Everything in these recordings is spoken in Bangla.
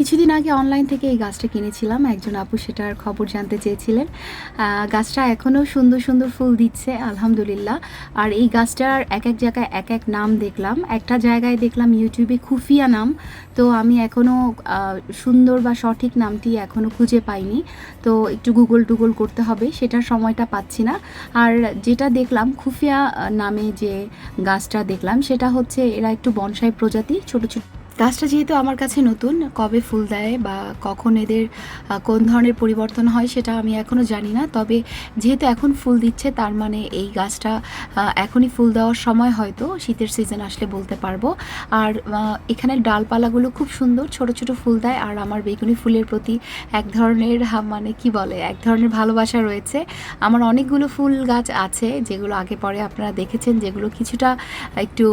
কিছুদিন আগে অনলাইন থেকে এই গাছটা কিনেছিলাম। একজন আপু সেটার খবর জানতে চেয়েছিলেন। গাছটা এখনও সুন্দর সুন্দর ফুল দিচ্ছে, আলহামদুলিল্লাহ। আর এই গাছটার এক এক জায়গায় এক এক নাম দেখলাম। একটা জায়গায় দেখলাম ইউটিউবে খুফিয়া নাম। তো আমি এখনও সুন্দর বা সঠিক নামটি এখনও খুঁজে পাইনি। তো একটু গুগল টুগল করতে হবে, সেটার সময়টা পাচ্ছি না। আর যেটা দেখলাম, খুফিয়া নামে যে গাছটা দেখলাম, সেটা হচ্ছে এরা একটু বনসাই প্রজাতি, ছোট ছোট গাছটা যেহেতু আমার কাছে নতুন, কবে ফুল দেয় বা কখন এদের কোন ধরনের পরিবর্তন হয় সেটা আমি এখনও জানি না। তবে যেহেতু এখন ফুল দিচ্ছে, তার মানে এই গাছটা এখনই ফুল দেওয়ার সময় হয়তো শীতের সিজন আসলে বলতে পারব। আর এখানে ডালপালাগুলো খুব সুন্দর, ছোট ছোট ফুল দেয়। আর আমার বেগুনি ফুলের প্রতি এক ধরনের মানে কি বলে, এক ধরনের ভালোবাসা রয়েছে। আমার অনেকগুলো ফুল গাছ আছে, যেগুলো আগে পরে আপনারা দেখেছেন, যেগুলো কিছুটা একটু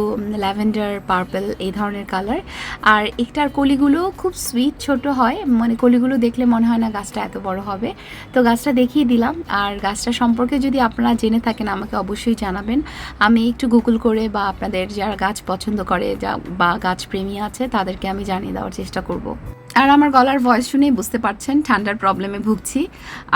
ল্যাভেন্ডার, পার্পল এই ধরনের কালার। আর একটার কলিগুলো খুব সুইট ছোট হয়। মানে কলিগুলো দেখলে মনে হয় না গাছটা এত বড় হবে। তো গাছটা দেখিয়ে দিলাম। আর গাছটা সম্পর্কে যদি আপনারা জেনে থাকেন, আমাকে অবশ্যই জানাবেন। আমি একটু গুগল করে বা আপনাদের যারা গাছ পছন্দ করে, যা বা গাছ প্রেমী আছে, তাদেরকে আমি জানিয়ে দেওয়ার চেষ্টা করব। আর আমার গলার ভয়েস শুনেই বুঝতে পারছেন, ঠান্ডার প্রবলেমে ভুগছি।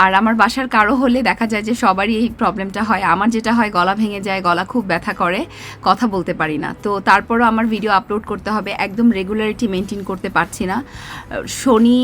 আর আমার বাসার কারও হলে দেখা যায় যে সবারই এই প্রবলেমটা হয়। আমার যেটা হয়, গলা ভেঙে যায়, গলা খুব ব্যথা করে, কথা বলতে পারি না। তো তারপরও আমার ভিডিও আপলোড করতে হবে, একদম রেগুলারিটি মেনটেন করতে পারছি না। শনি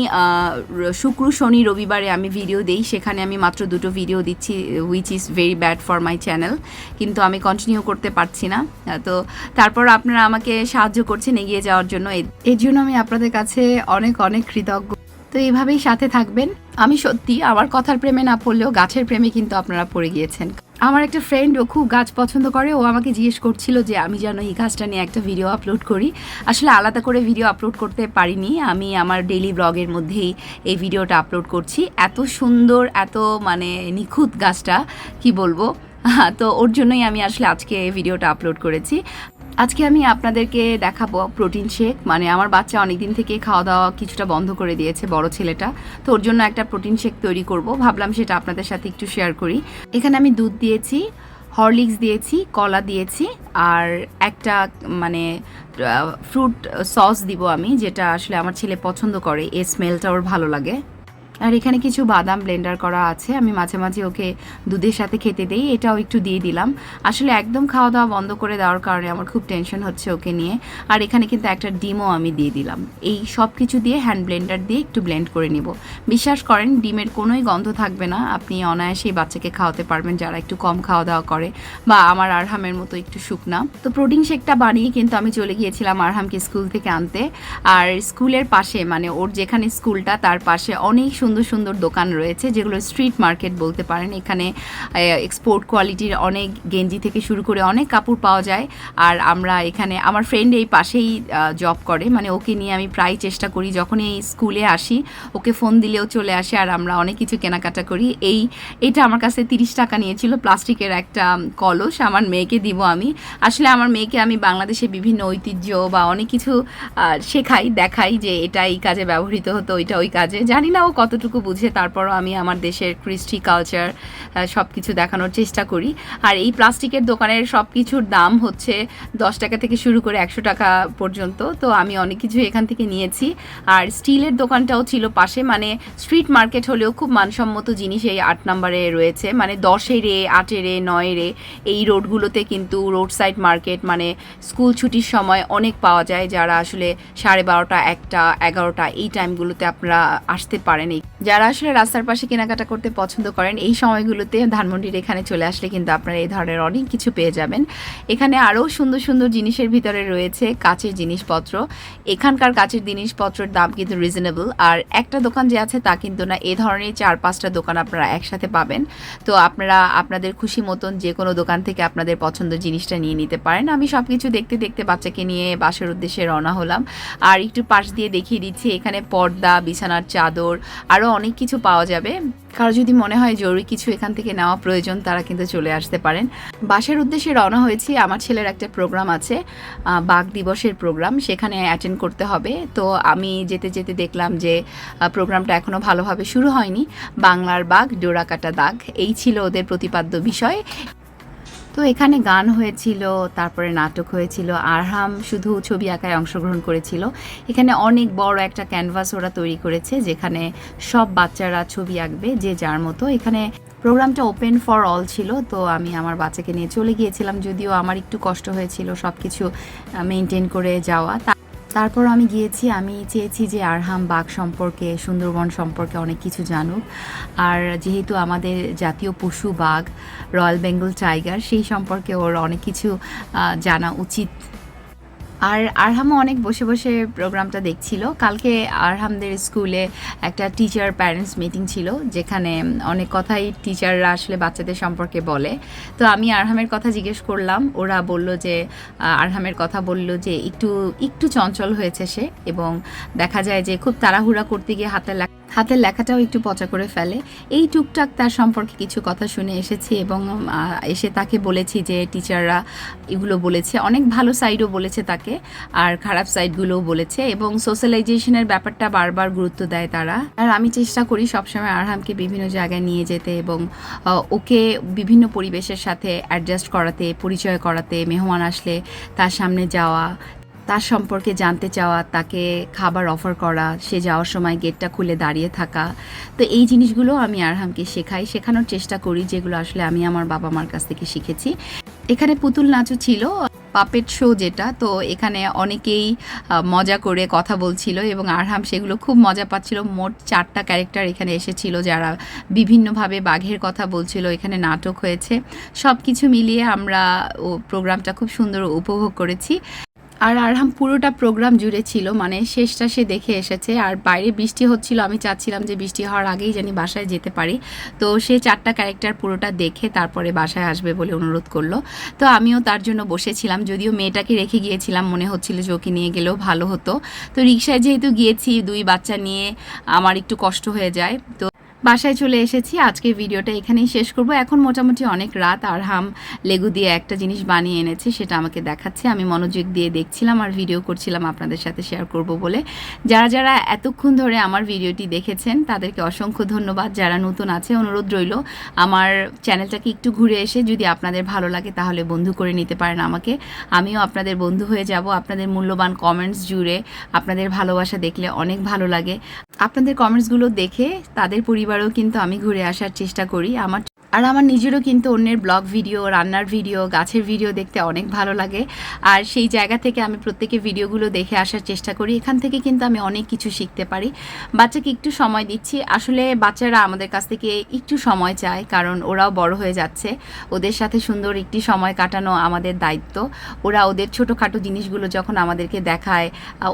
শুক্র, শনি, রবিবারে আমি ভিডিও দেই। সেখানে আমি মাত্র দুটো ভিডিও দিচ্ছি which is very bad for my channel কিন্তু আমি কন্টিনিউ করতে পারছি না। তো তারপর আপনারা আমাকে সাহায্য করছেন এগিয়ে যাওয়ার জন্য। এর জন্য আমি আপনাদের কাছে অনেক অনেক কৃতজ্ঞ। তো এইভাবেই সাথে থাকবেন। আমি সত্যি আমার কথার প্রেমে না পড়লেও গাছের প্রেমে কিন্তু আপনারা পড়ে গিয়েছেন। আমার একটা ফ্রেন্ড ও খুব গাছ পছন্দ করে, ও আমাকে জিজ্ঞেস করছিল যে আমি যেন এই গাছটা নিয়ে একটা ভিডিও আপলোড করি। আসলে আলাদা করে ভিডিও আপলোড করতে পারিনি। আমি আমার ডেইলি ব্লগের মধ্যেই এই ভিডিওটা আপলোড করছি। এত সুন্দর, এত মানে নিখুঁত গাছটা, কি বলব? তো ওর জন্যই আমি আসলে আজকে এই ভিডিওটা আপলোড করেছি। আজকে আমি আপনাদেরকে দেখাবো প্রোটিন শেক। মানে আমার বাচ্চা অনেকদিন থেকে খাওয়া দাওয়া কিছুটা বন্ধ করে দিয়েছে, বড় ছেলেটা। তো ওর জন্য একটা প্রোটিন শেক তৈরি করব। ভাবলাম সেটা আপনাদের সাথে একটু শেয়ার করি। এখানে আমি দুধ দিয়েছি, হরলিক্স দিয়েছি, কলা দিয়েছি, আর একটা মানে ফ্রুট সস দিব আমি, যেটা আসলে আমার ছেলে পছন্দ করে। এই স্মেলটা ওর ভালো লাগে। আর এখানে কিছু বাদাম ব্লেন্ডার করা আছে। আমি মাঝে মাঝে ওকে দুধের সাথে খেতে দেই, এটাও একটু দিয়ে দিলাম। আসলে একদম খাওয়া দাওয়া বন্ধ করে দেওয়ার কারণে আমার খুব টেনশন হচ্ছে ওকে নিয়ে। আর এখানে কিন্তু একটা ডিমও আমি দিয়ে দিলাম। এই সব কিছু দিয়ে হ্যান্ড ব্লেন্ডার দিয়ে একটু ব্লেন্ড করে নিব। বিশ্বাস করেন, ডিমের কোনোই গন্ধ থাকবে না। আপনি অনায়াসেই বাচ্চাকে খাওয়াতে পারবেন যারা একটু কম খাওয়া দাওয়া করে বা আমার আরহামের মতো একটু শুকনা। তো প্রোটিন শেকটা বানিয়ে কিন্তু আমি চলে গিয়েছিলাম আরহামকে স্কুল থেকে আনতে। আর স্কুলের পাশে মানে ওর যেখানে স্কুলটা, তার পাশে অনেক সুন্দর সুন্দর সুন্দর দোকান রয়েছে, যেগুলো স্ট্রিট মার্কেট বলতে পারেন। এখানে এক্সপোর্ট কোয়ালিটির অনেক গেঞ্জি থেকে শুরু করে অনেক কাপড় পাওয়া যায়। আর আমরা এখানে, আমার ফ্রেন্ড এই পাশেই জব করে। মানে ওকে নিয়ে আমি প্রায় চেষ্টা করি যখন এই স্কুলে আসি, ওকে ফোন দিলেও চলে আসে। আর আমরা অনেক কিছু কেনাকাটা করি। এই, এটা আমার কাছে তিরিশ টাকা নিয়েছিল, প্লাস্টিকের একটা কলস। আমার মেয়েকে দিব আমি। আসলে আমার মেয়েকে আমি বাংলাদেশে বিভিন্ন ঐতিহ্য বা অনেক কিছু শেখাই, দেখাই যে এটা এই কাজে ব্যবহৃত হতো, ওইটা ওই কাজে। জানি না ও কতটুকু বুঝে তারপরও আমি আমার দেশের কৃষ্টি কালচার সব কিছু দেখানোর চেষ্টা করি। আর এই প্লাস্টিকের দোকানের সব কিছুর দাম হচ্ছে দশ টাকা থেকে শুরু করে একশো টাকা পর্যন্ত। তো আমি অনেক কিছু এখান থেকে নিয়েছি। আর স্টিলের দোকানটাও ছিল পাশে। মানে স্ট্রিট মার্কেট হলেও খুব মানসম্মত জিনিস এই আট নম্বরে রয়েছে। মানে দশেরে আটেরে নয়েরে এই রোডগুলোতে কিন্তু রোড সাইড মার্কেট মানে স্কুল ছুটির সময় অনেক পাওয়া যায়। যারা আসলে সাড়ে বারোটা, একটা, এগারোটা এই টাইমগুলোতে আপনারা আসতে পারেন যারা আসলে রাস্তার পাশে কেনাকাটা করতে পছন্দ করেন, এই সময়গুলোতে ধানমন্ডির এখানে চলে আসলে কিন্তু আপনারা এই ধরনের অনেক কিছু পেয়ে যাবেন। এখানে আরও সুন্দর সুন্দর জিনিসের ভিতরে রয়েছে কাচের জিনিসপত্র। এখানকার কাচের জিনিসপত্রের দাম কিন্তু রিজনেবল আর একটা দোকান যে আছে তা কিন্তু না, এ ধরনের চার পাঁচটা দোকান আপনারা একসাথে পাবেন। তো আপনারা আপনাদের খুশি মতন যে কোনো দোকান থেকে আপনাদের পছন্দের জিনিসটা নিয়ে নিতে পারেন। আমি সব কিছু দেখতে দেখতে বাচ্চাকে নিয়ে বাসের উদ্দেশ্যে রওনা হলাম। আর একটু পাশ দিয়ে দেখিয়ে দিচ্ছি, এখানে পর্দা, বিছানার চাদর আরও অনেক কিছু পাওয়া যাবে। কারও যদি মনে হয় জরুরি কিছু এখান থেকে নেওয়া প্রয়োজন, তারা কিন্তু চলে আসতে পারেন। বাসের উদ্দেশ্যে রওনা হয়েছি, আমার ছেলের একটা প্রোগ্রাম আছে বাঘ দিবসের প্রোগ্রাম, সেখানে অ্যাটেন্ড করতে হবে। তো আমি যেতে যেতে দেখলাম যে প্রোগ্রামটা এখনও ভালোভাবে শুরু হয়নি। বাংলার বাঘ, ডোরাকাটা দাগ, এই ছিল ওদের প্রতিপাদ্য বিষয়। তো এখানে গান হয়েছিল, তারপরে নাটক হয়েছিল, আরহাম শুধু ছবি আঁকায় অংশগ্রহণ করেছিল। এখানে অনেক বড় একটা ক্যানভাস ওরা তৈরি করেছে, যেখানে সব বাচ্চারা ছবি আঁকবে যে যার মতো। এখানে প্রোগ্রামটা ওপেন ফর অল ছিল, তো আমি আমার বাচ্চাকে নিয়ে চলে গিয়েছিলাম, যদিও আমার একটু কষ্ট হয়েছিল সব কিছু মেনটেন করে যাওয়া। তারপর আমি গিয়েছি, আমি চেয়েছি যে আরহাম বাঘ সম্পর্কে, সুন্দরবন সম্পর্কে অনেক কিছু জানুক। আর যেহেতু আমাদের জাতীয় পশু বাঘ, রয়্যাল বেঙ্গল টাইগার, সেই সম্পর্কে ওর অনেক কিছু জানা উচিত। আর আরহামও অনেক বসে বসে প্রোগ্রামটা দেখছিল। কালকে আরহামদের স্কুলে একটা টিচার প্যারেন্টস মিটিং ছিল, যেখানে অনেক কথাই টিচাররা আসলে বাচ্চাদের সম্পর্কে বলে। তো আমি আরহামের কথা জিজ্ঞেস করলাম, ওরা বলল যে আরহামের কথা বলল যে, একটু একটু চঞ্চল হয়েছে সে এবং দেখা যায় যে খুব তাড়াহুড়া করতে গিয়ে হাতে লেখা হাতের লেখাটাও একটু পচা করে ফেলে। এই টুকটাক তার সম্পর্কে কিছু কথা শুনে এসেছি এবং এসে তাকে বলেছি যে টিচাররা এগুলো বলেছে। অনেক ভালো সাইডও বলেছে তাকে, আর খারাপ সাইডগুলোও বলেছে এবং সোশ্যালাইজেশনের ব্যাপারটা বারবার গুরুত্ব দেয় তারা। আর আমি চেষ্টা করি সবসময় আরহামকে বিভিন্ন জায়গায় নিয়ে যেতে এবং ওকে বিভিন্ন পরিবেশের সাথে অ্যাডজাস্ট করাতে, পরিচয় করাতে, মেহমান আসলে তার সামনে যাওয়া তার সম্পর্কে জানতে চাওয়া, তাকে খাবার অফার করা, সে যাওয়ার সময় গেটটা খুলে দাঁড়িয়ে থাকা। তো এই জিনিসগুলো আমি আরহামকে শেখাই, শেখানোর চেষ্টা করি যেগুলো আসলে আমি আমার বাবা মার কাছ থেকে শিখেছি। এখানে পুতুল নাচও ছিল পাপেট শো যেটা, তো এখানে অনেকেই মজা করে কথা বলছিল এবং আরহাম সেগুলো খুব মজা পাচ্ছিল। মোট চারটা ক্যারেক্টার এখানে এসেছিল যারা বিভিন্নভাবে বাঘের কথা বলছিল, এখানে নাটক হয়েছে। সব কিছু মিলিয়ে আমরা ও প্রোগ্রামটা খুব সুন্দর উপভোগ করেছি। আর আরহাম পুরোটা প্রোগ্রাম জুড়ে ছিল মানে শেষটা সে দেখে এসেছে। আর বাইরে বৃষ্টি হচ্ছিল, আমি চাচ্ছিলাম যে বৃষ্টি হওয়ার আগেই জানি বাসায় যেতে পারি। তো সে চারটা ক্যারেক্টার পুরোটা দেখে তারপরে বাসায় আসবে বলে অনুরোধ করল। তো আমিও তার জন্য বসেছিলাম, যদিও মেয়েটাকে রেখে গিয়েছিলাম, মনে হচ্ছিল যে ওকে নিয়ে গেলেও ভালো হতো। তো রিক্সায় যেহেতু গিয়েছি, দুই বাচ্চা নিয়ে আমার একটু কষ্ট হয়ে যায়। তো বাসায় চলে এসেছি। আজকের ভিডিওটা এখানেই শেষ করব। এখন মোটামুটি অনেক রাত। আর হাম লেগু দিয়ে একটা জিনিস বানিয়ে এনেছে, সেটা আমাকে দেখাচ্ছে। আমি মনোযোগ দিয়ে দেখছিলাম আর ভিডিও করছিলাম আপনাদের সাথে শেয়ার করব বলে। যারা যারা এতক্ষণ ধরে আমার ভিডিওটি দেখেছেন, তাদেরকে অসংখ্য ধন্যবাদ। যারা নতুন আছে, অনুরোধ রইল, আমার চ্যানেলটাকে একটু ঘুরে এসে যদি আপনাদের ভালো লাগে, তাহলে বন্ধু করে নিতে পারেন আমাকে। আমিও আপনাদের বন্ধু হয়ে যাব। আপনাদের মূল্যবান কমেন্টস জুড়ে আপনাদের ভালোবাসা দেখলে অনেক ভালো লাগে। আপনাদের কমেন্টসগুলো দেখে তাদের পরিবারও কিন্তু আমি ঘুরে আসার চেষ্টা করি। আমার আর আমার নিজেরও কিন্তু অন্যের ব্লগ ভিডিও, রান্নার ভিডিও, গাছের ভিডিও দেখতে অনেক ভালো লাগে। আর সেই জায়গা থেকে আমি প্রত্যেকের ভিডিওগুলো দেখে আসার চেষ্টা করি। এখান থেকে কিন্তু আমি অনেক কিছু শিখতে পারি। বাচ্চাকে একটু সময় দিচ্ছি। আসলে বাচ্চারা আমাদের কাছ থেকে একটু সময় চায়, কারণ ওরাও বড় হয়ে যাচ্ছে। ওদের সাথে সুন্দর একটি সময় কাটানো আমাদের দায়িত্ব। ওরা ওদের ছোটোখাটো জিনিসগুলো যখন আমাদেরকে দেখায়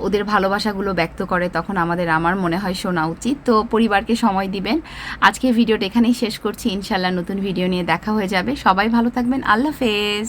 ওদের ভালোবাসাগুলো ব্যক্ত করে, তখন আমাদের, আমার মনে হয়, শোনা উচিত। তো পরিবারকে সময় দিবেন। আজকে ভিডিওটা এখানেই শেষ করছি। ইনশাল্লাহ নতুন ভিডিও নিয়ে দেখা হয়ে যাবে। সবাই ভালো থাকবেন। আল্লাহ হাফেজ।